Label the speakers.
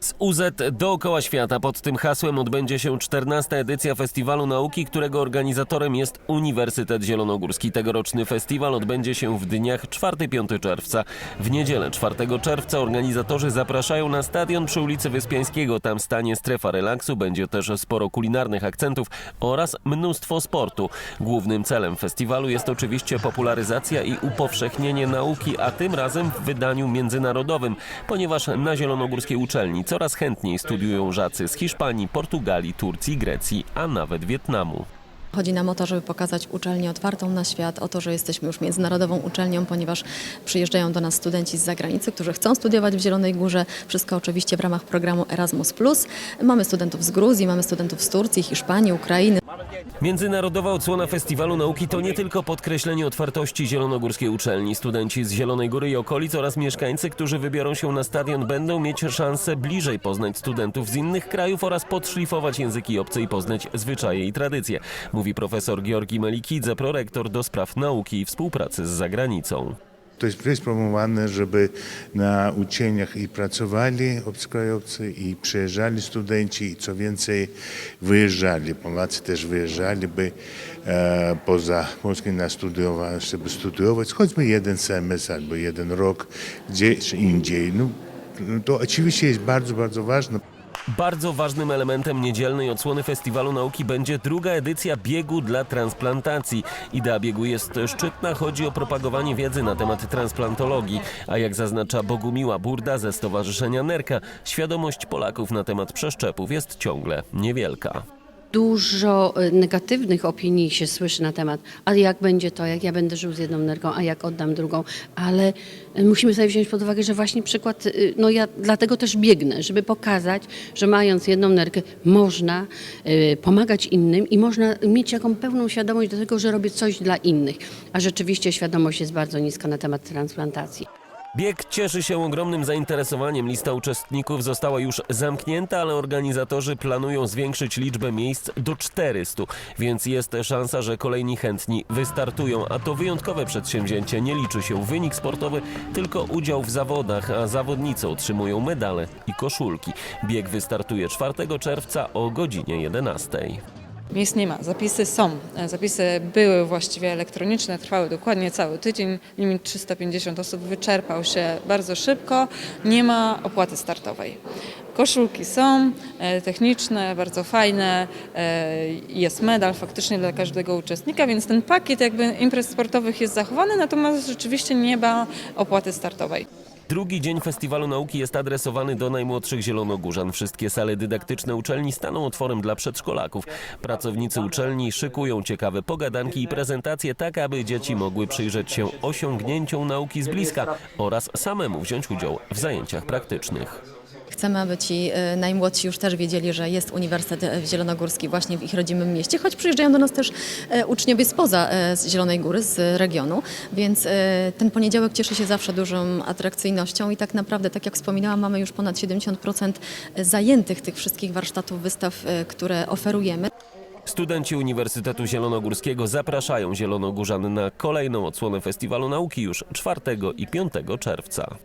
Speaker 1: Z UZ dookoła świata pod tym hasłem odbędzie się 14. edycja Festiwalu Nauki, którego organizatorem jest Uniwersytet Zielonogórski. Tegoroczny festiwal odbędzie się w dniach 4-5 czerwca. W niedzielę 4 czerwca organizatorzy zapraszają na stadion przy ulicy Wyspiańskiego. Tam stanie strefa relaksu, będzie też sporo kulinarnych akcentów oraz mnóstwo sportu. Głównym celem festiwalu jest oczywiście popularyzacja i upowszechnienie nauki, a tym razem w wydaniu międzynarodowym, ponieważ na zielonogórskiej uczelni coraz chętniej studiują żacy z Hiszpanii, Portugalii, Turcji, Grecji, a nawet Wietnamu.
Speaker 2: Chodzi nam o to, żeby pokazać uczelnię otwartą na świat, o to, że jesteśmy już międzynarodową uczelnią, ponieważ przyjeżdżają do nas studenci z zagranicy, którzy chcą studiować w Zielonej Górze. Wszystko oczywiście w ramach programu Erasmus. Mamy studentów z Gruzji, mamy studentów z Turcji, Hiszpanii, Ukrainy.
Speaker 1: Międzynarodowa odsłona Festiwalu Nauki to nie tylko podkreślenie otwartości zielonogórskiej uczelni. Studenci z Zielonej Góry i okolic oraz mieszkańcy, którzy wybiorą się na stadion, będą mieć szansę bliżej poznać studentów z innych krajów oraz podszlifować języki obce i poznać zwyczaje i tradycje, mówi profesor Georgi Melikidze, prorektor do spraw nauki i współpracy z zagranicą.
Speaker 3: To jest, promowane, żeby na uczelniach i pracowali obcokrajowcy, i przyjeżdżali studenci, i co więcej wyjeżdżali. Polacy też wyjeżdżali, by e, poza Polską na studiowa, żeby studiować choćby jeden semestr albo jeden rok gdzieś indziej. No, to oczywiście jest bardzo, bardzo ważne.
Speaker 1: Bardzo ważnym elementem niedzielnej odsłony Festiwalu Nauki będzie druga edycja biegu dla transplantacji. Idea biegu jest szczytna, chodzi o propagowanie wiedzy na temat transplantologii, a jak zaznacza Bogumiła Burda ze Stowarzyszenia Nerka, świadomość Polaków na temat przeszczepów jest ciągle niewielka.
Speaker 4: Dużo y, negatywnych opinii się słyszy na temat, ale jak będzie to, jak ja będę żył z jedną nerką, a jak oddam drugą, ale y, musimy sobie wziąć pod uwagę, że właśnie przykład, y, no ja dlatego też biegnę, żeby pokazać, że mając jedną nerkę można pomagać innym i można mieć jaką pełną świadomość do tego, że robię coś dla innych, a rzeczywiście świadomość jest bardzo niska na temat transplantacji.
Speaker 1: Bieg cieszy się ogromnym zainteresowaniem. Lista uczestników została już zamknięta, ale organizatorzy planują zwiększyć liczbę miejsc do 400, więc jest szansa, że kolejni chętni wystartują. A to wyjątkowe przedsięwzięcie. Nie liczy się wynik sportowy, tylko udział w zawodach, a zawodnicy otrzymują medale i koszulki. Bieg wystartuje 4 czerwca o godzinie 11.
Speaker 5: Miejsc nie ma, zapisy są. E, Zapisy były właściwie elektroniczne, trwały dokładnie cały tydzień. Limit 350 osób wyczerpał się bardzo szybko. Nie ma opłaty startowej. Koszulki są e, techniczne, bardzo fajne. e, Jest medal faktycznie dla każdego uczestnika, więc ten pakiet jakby imprez sportowych jest zachowany, natomiast rzeczywiście nie ma opłaty startowej.
Speaker 1: Drugi dzień Festiwalu Nauki jest adresowany do najmłodszych zielonogórzan. Wszystkie sale dydaktyczne uczelni staną otworem dla przedszkolaków. Pracownicy uczelni szykują ciekawe pogadanki i prezentacje tak, aby dzieci mogły przyjrzeć się osiągnięciom nauki z bliska oraz samemu wziąć udział w zajęciach praktycznych.
Speaker 2: Chcemy, aby ci e, najmłodsi już też wiedzieli, że jest Uniwersytet e, Zielonogórski właśnie w ich rodzimym mieście, choć przyjeżdżają do nas też e, uczniowie spoza Zielonej Góry, z regionu, więc ten poniedziałek cieszy się zawsze dużą atrakcyjnością i tak naprawdę, tak jak wspominałam, mamy już ponad 70% zajętych tych wszystkich warsztatów, wystaw, które oferujemy.
Speaker 1: Studenci Uniwersytetu Zielonogórskiego zapraszają zielonogórzan na kolejną odsłonę Festiwalu Nauki już 4 i 5 czerwca.